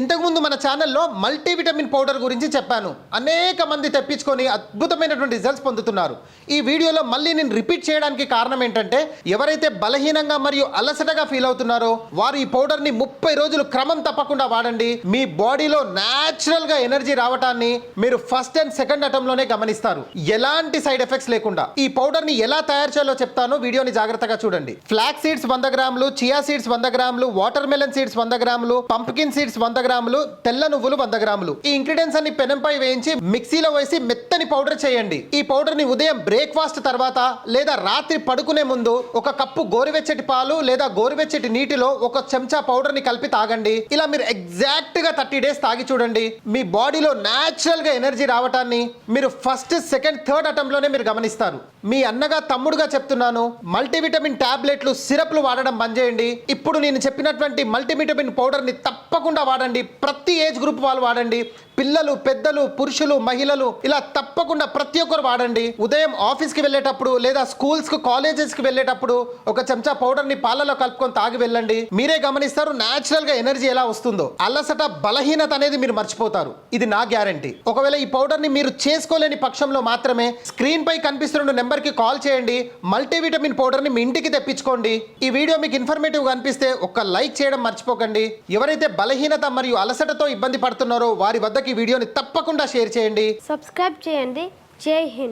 ఇంతకుముందు మన ఛానల్లో మల్టీవిటమిన్ పౌడర్ గురించి చెప్పాను. అనేక మంది తెప్పించుకొని అద్భుతమైనటువంటి రిజల్ట్స్ పొందుతున్నారు. ఈ వీడియోలో మళ్ళీ నేను రిపీట్ చేయడానికి కారణం ఏంటంటే ఎవరైతే బలహీనంగా మరియు అలసటగా ఫీల్ అవుతున్నారో వారు ఈ పౌడర్ని ముప్పై రోజులు క్రమం తప్పకుండా వాడండి. మీ బాడీలో న్యాచురల్గా ఎనర్జీ రావటాన్ని మీరు ఫస్ట్ అండ్ సెకండ్ అటంలోనే గమనిస్తారు. ఎలాంటి సైడ్ ఎఫెక్ట్స్ లేకుండా. ఈ పౌడర్ని ఎలా తయారు చేయాలో చెప్తాను. వీడియోని జాగ్రత్తగా చూడండి. ఫ్లాక్ సీడ్స్ వంద గ్రాములు చియా సీడ్స్ వంద గ్రాములు వాటర్ మెలన్ సీడ్స్ వంద గ్రాములు పంప్కిన్ సీడ్స్ వంద గ్రాములు తెల్ల నువ్వులు వంద గ్రాములు. ఈ ఇంగ్రీడియంట్స్ అన్ని పెనంపై వేయించి మిక్సీలో వేసి మెత్తని పౌడర్ చేయండి. ఈ పౌడర్ని ఉదయం బ్రేక్ఫాస్ట్ తర్వాత లేదా రాత్రి పడుకునే ముందు ఒక కప్పు గోరువెచ్చటి పాలు లేదా గోరువెచ్చటి నీటిలో ఒక చెంచా పౌడర్ని కలిపి తాగండి. ఇలా మీరు ఎగ్జాక్ట్గా థర్టీ డేస్ తాగి చూడండి. మీ బాడీలో న్యాచురల్గా ఎనర్జీ రావటాన్ని మీరు ఫస్ట్ సెకండ్ థర్డ్ అటెంప్ట్లోనే మీరు గమనిస్తారు. మీ అన్నగా తమ్ముడుగా చెప్తున్నాను మల్టీవిటమిన్ టాబ్లెట్లు సిరప్లు వాడడం బంద్ చేయండి. ఇప్పుడు నేను చెప్పినటువంటి మల్టీవిటమిన్ పౌడర్ని తప్పకుండా వాడండి. ప్రతి ఏజ్ గ్రూప్ వాళ్ళు వాడండి. పిల్లలు పెద్దలు పురుషులు మహిళలు ఇలా తప్పకుండా ప్రతి ఒక్కరు వాడండి. ఉదయం ఆఫీస్కి వెళ్ళేటప్పుడు లేదా స్కూల్స్కి కాలేజెస్కి వెళ్ళేటప్పుడు ఒక చెంచా పౌడర్ని పాలలో కలుపుకొని తాగి వెళ్ళండి. మీరే గమనిస్తారు న్యాచురల్గా ఎనర్జీ ఎలా వస్తుందో. అలసట బలహీనత అనేది మీరు మర్చిపోతారు. ఇది నా గ్యారంటీ ఒకవేళ ఈ పౌడర్ని మీరు చేసుకోలేని పక్షంలో మాత్రమే స్క్రీన్ పై కనిపిస్తున్న నెంబర్కి కాల్ చేయండి. మల్టీవిటమిన్ పౌడర్ని మీ ఇంటికి తెప్పించుకోండి. ఈ వీడియో మీకు ఇన్ఫర్మేటివ్గా అనిపిస్తే ఒక్క లైక్ చేయడం మర్చిపోకండి. ఎవరైతే బలహీనత మరియు అలసటతో ఇబ్బంది పడుతున్నారో వారి వద్దకి ఈ వీడియోని తప్పకుండా షేర్ చేయండి. సబ్స్క్రైబ్ చేయండి. జై హింద్.